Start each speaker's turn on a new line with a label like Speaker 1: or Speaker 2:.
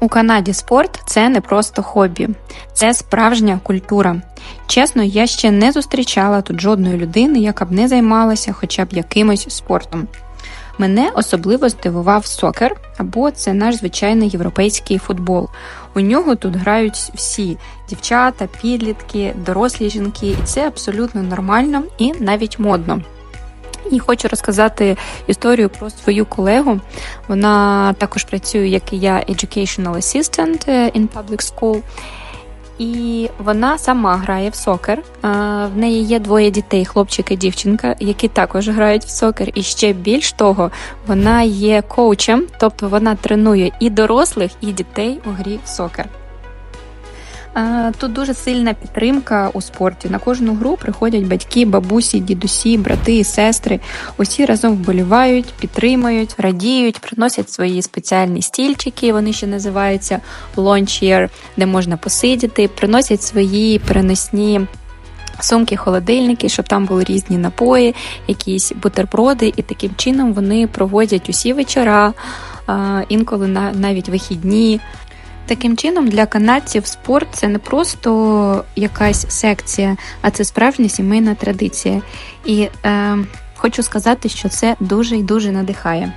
Speaker 1: У Канаді спорт це не просто хобі, це справжня культура. Чесно, я ще не зустрічала тут жодної людини, яка б не займалася хоча б якимось спортом. Мене особливо здивував сокер, або це наш звичайний європейський футбол. У нього тут грають всі дівчата, підлітки, дорослі жінки, і це абсолютно нормально і навіть модно. І хочу розказати історію про свою колегу. Вона також працює, як і я, Educational Assistant in Public School. І вона сама грає в сокер. В неї є двоє дітей, хлопчик і дівчинка, які також грають в сокер. І ще більш того, вона є коучем, тобто вона тренує і дорослих, і дітей у грі в сокер. Тут дуже сильна підтримка у спорті. На кожну гру приходять батьки, бабусі, дідусі, брати і сестри. Усі разом вболівають, підтримують, радіють, приносять свої спеціальні стільчики. Вони ще називаються launch де можна посидіти, приносять свої переносні. Сумки, холодильники, щоб там були різні напої, якісь бутерброди, і таким чином вони проводять усі вечора, інколи навіть вихідні. Таким чином, для канадців спорт це не просто якась секція, а це справжня сімейна традиція. І е, хочу сказати, що це дуже і дуже надихає.